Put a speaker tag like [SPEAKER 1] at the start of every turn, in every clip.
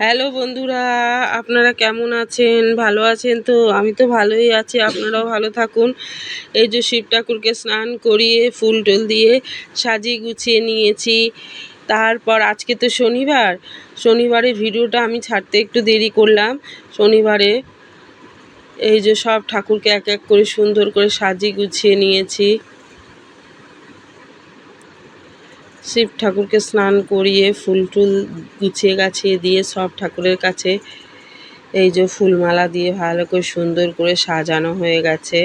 [SPEAKER 1] Hello বন্ধুরা, আপনারা কেমন আছেন? ভালো আছেন তো? আমি তো ভালোই আছি, আপনারাও ভালো থাকুন। এই যে শিব ঠাকুরকে স্নান করিয়ে ফুল টুল দিয়ে সাজিয়ে গুছিয়ে নিয়েছি। তারপর আজকে তো শনিবার। শনিবারের ভিডিওটা আমি ছাড়তে একটু দেরি করলাম। শনিবারে এই যে সব ঠাকুরকে এক এক করে সুন্দর করে সাজিয়ে গুছিয়ে নিয়েছি। শিব ঠাকুরকে স্নান করিয়ে ফুল টুল গুছিয়ে গাছিয়ে দিয়ে সব ঠাকুরের কাছে এই যে ফুলমালা দিয়ে ভালো করে সুন্দর করে সাজানো হয়ে গেছে।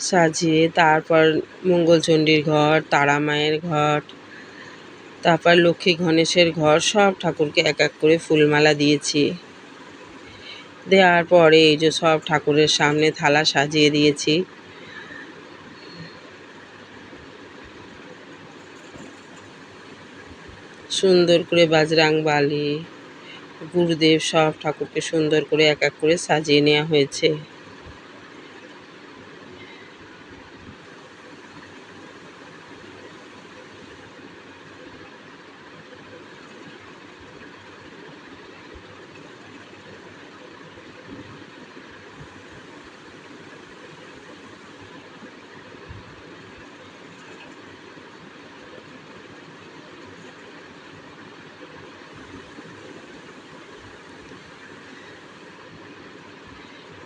[SPEAKER 1] সাজিয়ে তারপর মঙ্গলচণ্ডীর ঘর তারা মায়ের ঘর তারপর লক্ষ্মী গণেশের ঘর সব ঠাকুরকে এক এক করে ফুলমালা দিয়েছি। দেওয়ার পরে এই যে সব ঠাকুরের সামনে থালা সাজিয়ে দিয়েছি। সুন্দর করে বাজরাং বালি, গুরুদেব সব ঠাকুরকে সুন্দর করে এক এক করে সাজিয়ে নেওয়া হয়েছে।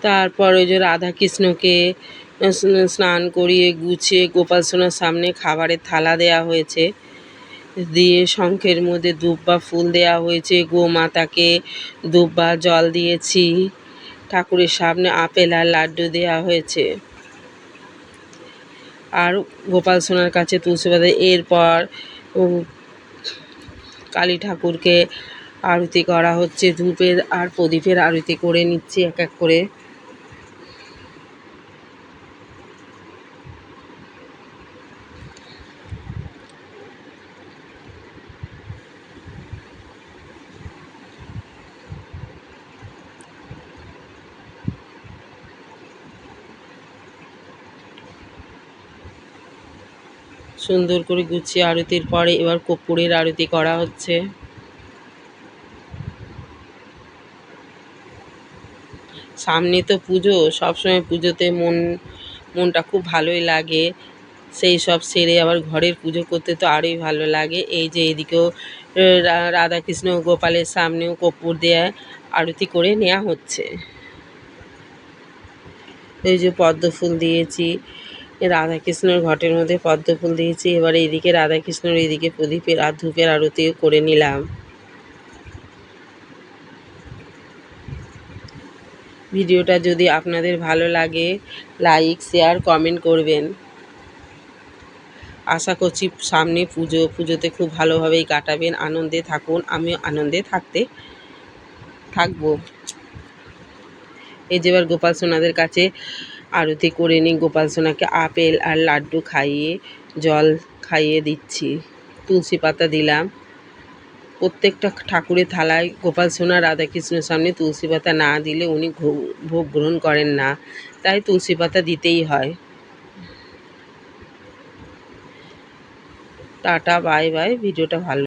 [SPEAKER 1] তারপর ওই যে রাধাকৃষ্ণকে স্নান করিয়ে গুছিয়ে গোপাল সোনার সামনে খাবারের থালা দেয়া হয়েছে। দিয়ে শঙ্খের মধ্যে দুব্বা ফুল দেয়া হয়েছে। গোমাতাকে দুব্বা জল দিয়েছি। ঠাকুরের সামনে আপেল আর লাড্ডু দেওয়া হয়েছে। আর গোপাল সোনার কাছে তুলসী পাতা। এরপর কালী ঠাকুরকে আরতি করা হচ্ছে। ধূপের আর প্রদীপের আরতি করে নিচ্ছি এক এক করে। সুন্দর করে গুছিয়ে আরতির পরে এবার কপুরের আরতি করা হচ্ছে। সামনে তো পুজো, সবসময় পুজোতে মন, মনটা খুব ভালোই লাগে। সেই সব সেরে আবার ঘরের পুজো করতে তো আরোই ভালো লাগে। এই যে এদিকেও রাধাকৃষ্ণ গোপালের সামনেও কপুর দেয়া আরতি করে নেওয়া হচ্ছে। এই যে পদ্ম ফুল দিয়েছি। রাধাকৃষ্ণর ঘটের মধ্যে পদ্ম ফুল দিয়েছি। এবার এইদিকে রাধাকৃষ্ণর এইদিকে প্রদীপের আর ধূপের আরতিও করে নিলাম। ভিডিওটা যদি আপনাদের ভালো লাগে, লাইক, শেয়ার, কমেন্ট করবেন। আশা করছি সামনে পুজো, পুজোতে খুব ভালোভাবেই কাটাবেন। আনন্দে থাকুন, আমিও আনন্দে থাকতে থাকব। এই যে এবার গোপাল সোনাদের কাছে আরতি করে নিই। গোপাল সোনাকে আপেল আর লাড্ডু খাইয়ে, জল খাইয়ে দিচ্ছি। তুলসী পাতা দিলাম। প্রত্যেকটা ঠাকুরের থালায় গোপাল সোনা, রাধাকৃষ্ণের সামনে তুলসী পাতা না দিলে উনি ভোগ গ্রহণ করেন না। তাই তুলসী পাতা দিতেই হয়। Tata, bye bye. ভিডিওটা ভালো